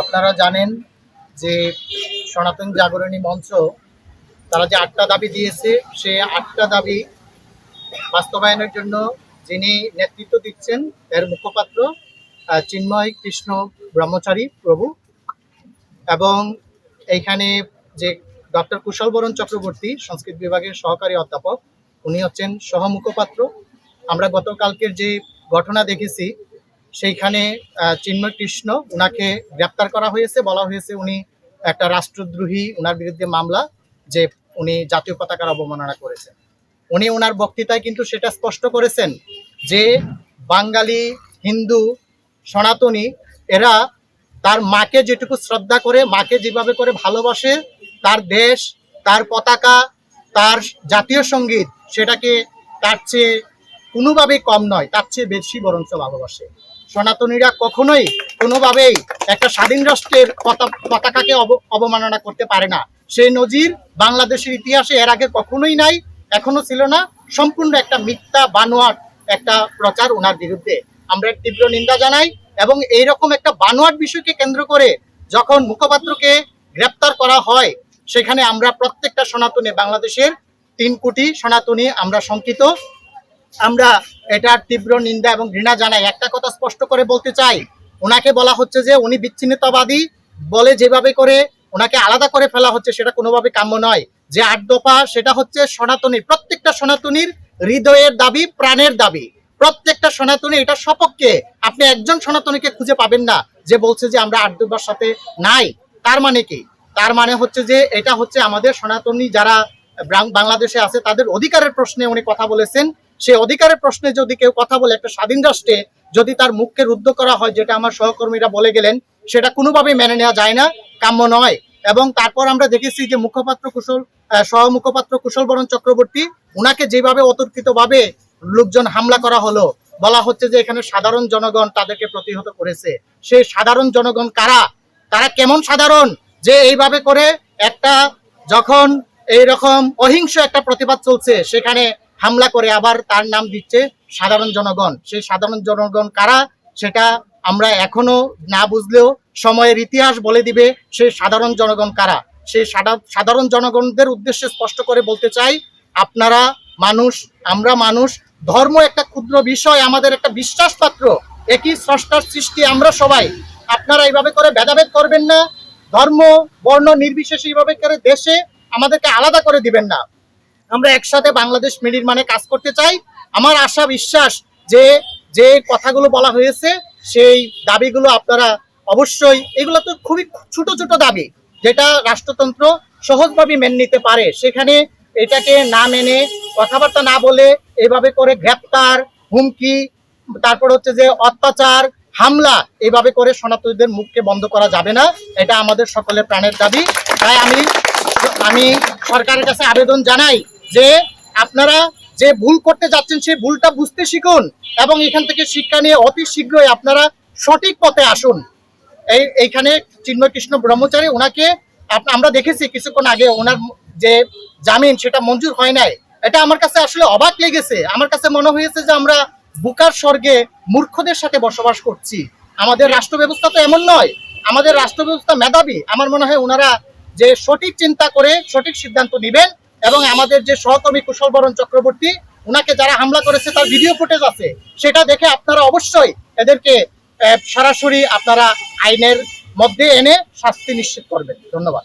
আপনারা জানেন যে সনাতন জাগরণী মঞ্চ, তারা যে আটটা দাবি দিয়েছে, সে আটটা দাবি বাস্তবায়নের জন্য যিনি নেতৃত্ব দিচ্ছেন, এর মুখপাত্র চিন্ময় কৃষ্ণ ব্রহ্মচারী প্রভু। এবং এইখানে যে ডক্টর কুশল বরণ চক্রবর্তী, সংস্কৃত বিভাগের সহকারী অধ্যাপক, উনি হচ্ছেন সহ মুখপাত্র আমরা গতকালকের যে ঘটনা দেখেছি সেইখানে চিন্ময় কৃষ্ণ উনাকে গ্রেপ্তার করা হয়েছে, বলা হয়েছে উনি একটা রাষ্ট্রদ্রোহী, উনার বিরুদ্ধে মামলা যে উনি জাতীয় পতাকার অবমাননা করেছেন। উনি ওনার বক্তৃতায় কিন্তু সেটা স্পষ্ট করেছেন যে বাঙালি, হিন্দু, সনাতনী, এরা তার মাকে যেটুকু শ্রদ্ধা করে, মাকে যেভাবে করে ভালোবাসে, তার দেশ, তার পতাকা, তার জাতীয় সংগীত, সেটাকে তার চেয়ে কোনোভাবেই কম নয়, তার চেয়ে বেশি বরঞ্চ ভালোবাসে। সনাতনীরা কখনোই কোনোভাবেই একটা স্বাধীন রাষ্ট্রের পতাকাকে অবমাননা করতে পারে না। সেই নজির বাংলাদেশের ইতিহাসে এর আগে কখনোই নাই, এখনও ছিল না। সম্পূর্ণ একটা মিথ্যা, বানোয়াট একটা প্রচার ওনার বিরুদ্ধে। আমরা তীব্র নিন্দা জানাই এবং এই রকম একটা বানোয়াট বিষয়কে কেন্দ্র করে যখন মুখপাত্রকে গ্রেপ্তার করা হয়, সেখানে আমরা প্রত্যেকটা সনাতনী, বাংলাদেশের তিন কোটি সনাতনী আমরা শঙ্কিত। আমরা এটার তীব্র নিন্দা এবং ঘৃণা জানাই। একটা কথা স্পষ্ট করে বলতে চাই। ওনাকে বলা হচ্ছে যে উনি বিচ্ছিন্নতাবাদী, বলে যেভাবে করে ওনাকে আলাদা করে ফেলা হচ্ছে সেটা কোনোভাবে কাম্য নয়। যে আট দফা, সেটা হচ্ছে সনাতনীর, প্রত্যেকটা সনাতনীর হৃদয়ের দাবি, প্রাণের দাবি। প্রত্যেকটা সনাতনী এটা সপক্ষে আপনি একজন সনাতনীকে খুঁজে পাবেন না যে বলছে যে আমরা আট দফার সাথে নাই। তার মানে কি? তার মানে হচ্ছে যে এটা হচ্ছে আমাদের সনাতনী যারা বাংলাদেশে আছে, তাদের অধিকারের প্রশ্নে উনি কথা বলেছেন। সেই অধিকারের প্রশ্নে যদি কেউ কথা বলে একটা স্বাধীন রাষ্ট্রে যদি তার মুখকে রুদ্ধ করা হয়, যেটা আমার সহকর্মীরা বলে গেলেন, সেটা কোনোভাবেই মেনে নেওয়া যায় না, কাম্য নয়। এবং তারপর আমরা দেখেছি যে মুখপাত্র কুশল সহ মুখপাত্র কুশল বরণ চক্রবর্তী, উনাকে যেভাবে অতর্কিতভাবে লোকজন হামলা করা হলো, বলা হচ্ছে যে এখানে সাধারণ জনগণ তাদেরকে প্রতিহত করেছে। সেই সাধারণ জনগণ কারা? তারা কেমন সাধারণ? যে এইভাবে করে একটা যখন এইরকম অহিংস একটা প্রতিবাদ চলছে, সেখানে হামলা করে আবার তার নাম দিচ্ছে সাধারণ জনগণ। সেই সাধারণ জনগণ কারা, সেটা আমরা এখনও না বুঝলেও সময়ের ইতিহাস বলে দিবে সেই সাধারণ জনগণ কারা। সেই সাধা- সাধারণ জনগণদের উদ্দেশ্যে স্পষ্ট করে বলতে চাই, আপনারা মানুষ, আমরা মানুষ, ধর্ম একটা ক্ষুদ্র বিষয়, আমাদের একটা বিশ্বাসপাত্র। একই স্রষ্টার সৃষ্টি আমরা সবাই। আপনারা এইভাবে করে ভেদাভেদ করবেন না। ধর্ম, বর্ণ নির্বিশেষে এইভাবে করে দেশে আমাদেরকে আলাদা করে দিবেন না। আমরা একসাথে বাংলাদেশ নির্মাণে কাজ করতে চাই। আমার আশা, বিশ্বাস যে যে কথাগুলো বলা হয়েছে, সেই দাবিগুলো আপনারা অবশ্যই, এগুলো তো খুবই ছোট ছোট দাবি, যেটা রাষ্ট্রতন্ত্র সহজভাবে মেনে নিতে পারে। সেখানে এটাকে না মেনে, কথাবার্তা না বলে এভাবে করে গ্রেপ্তার, হুমকি, তারপর হচ্ছে যে অত্যাচার, হামলা, এভাবে করে সনাতনীদের মুখকে বন্ধ করা যাবে না। এটা আমাদের সকলের প্রাণের দাবি। তাই আমি আমি সরকারের কাছে আবেদন জানাই যে আপনারা যে ভুল করতে যাচ্ছেন, সেই ভুলটা বুঝতে শিখুন এবং এখান থেকে শিক্ষা নিয়ে অতি শীঘ্রই আপনারা সঠিক পথে আসুন। এই, এইখানে চিন্ময় কৃষ্ণ ব্রহ্মচারী, ওনাকে আমরা দেখেছি কিছুক্ষণ আগে ওনার যে জামিন, সেটা মঞ্জুর হয় নাই। এটা আমার কাছে আসলে অবাক লেগেছে। আমার কাছে মনে হয়েছে যে আমরা বুকার স্বর্গে মূর্খদের সাথে বসবাস করছি। আমাদের রাষ্ট্র ব্যবস্থা তো এমন নয়। আমাদের রাষ্ট্র ব্যবস্থা মেধাবী। আমার মনে হয় ওনারা যে সঠিক চিন্তা করে সঠিক সিদ্ধান্ত নেবেন এবং আমাদের যে সহকর্মী কুশল বরণ চক্রবর্তী ওনাকে যারা হামলা করেছে, তার ভিডিও ফুটেজ আছে। সেটা দেখে আপনারা অবশ্যই এদেরকে সরাসরি আপনারা আইনের মধ্যে এনে শাস্তি নিশ্চিত করবেন। ধন্যবাদ।